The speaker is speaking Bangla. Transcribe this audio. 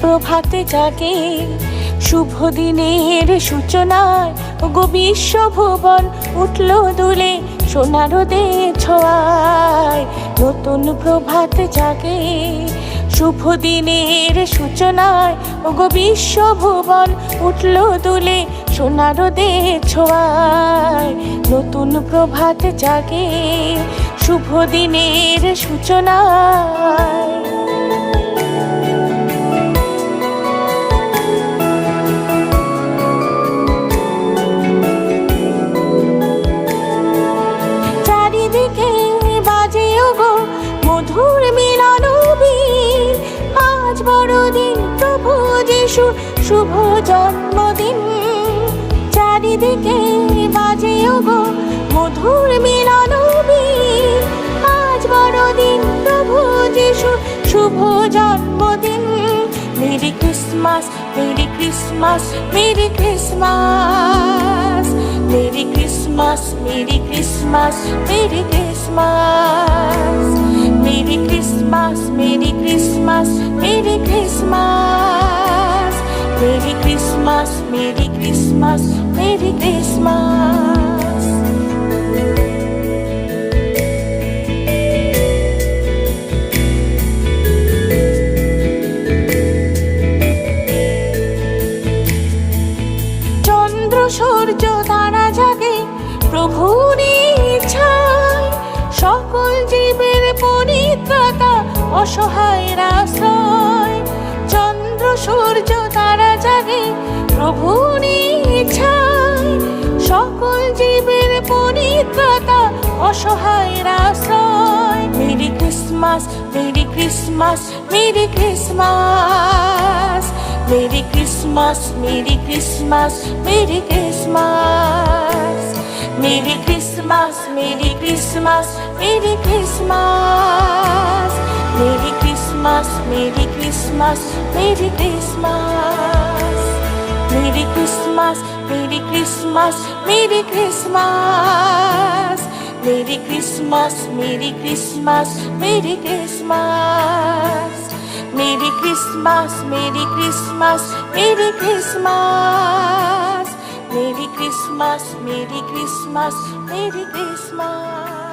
প্রভাতে জাগে। শুভ দিনের সূচনায় গো বিশ্ব ভুবন উঠল দুলে সোনার দে ছোঁয়ায়। নতুন প্রভাত জাগে। শুভ দিনের সূচনায় গো বিশ্ব ভুবন উঠল দুলে সোনার দে ছোঁয়ায়। নতুন প্রভাত জাগে। শুভ দিনের সূচনায় যিশু শুভ জন্মদিন। চারিদিকে বাজে গো মধুর মিলন। আজ বড়দিন প্রভু যিশু শুভ জন্মদিন। Merry Christmas merry Christmas merry Christmas. Merry Christmas merry Christmas merry Christmas. Merry Christmas merry Christmas merry Christmas. Merry Christmas, Merry Christmas, Merry Christmas. চন্দ্র সূর্য তারা জাগে প্রভুরই ইচ্ছায় সকল জীবের পরিত্রাতা অসহায় রাশ্রয় চন্দ্র সূর্য তারা অসহায়ের আশ্রয় merry christmas merry christmas merry christmas merry christmas merry christmas merry christmas merry christmas merry christmas merry christmas merry christmas merry christmas merry christmas merry christmas merry christmas merry christmas merry christmas merry christmas merry christmas merry christmas merry christmas merry christmas merry christmas merry christmas merry christmas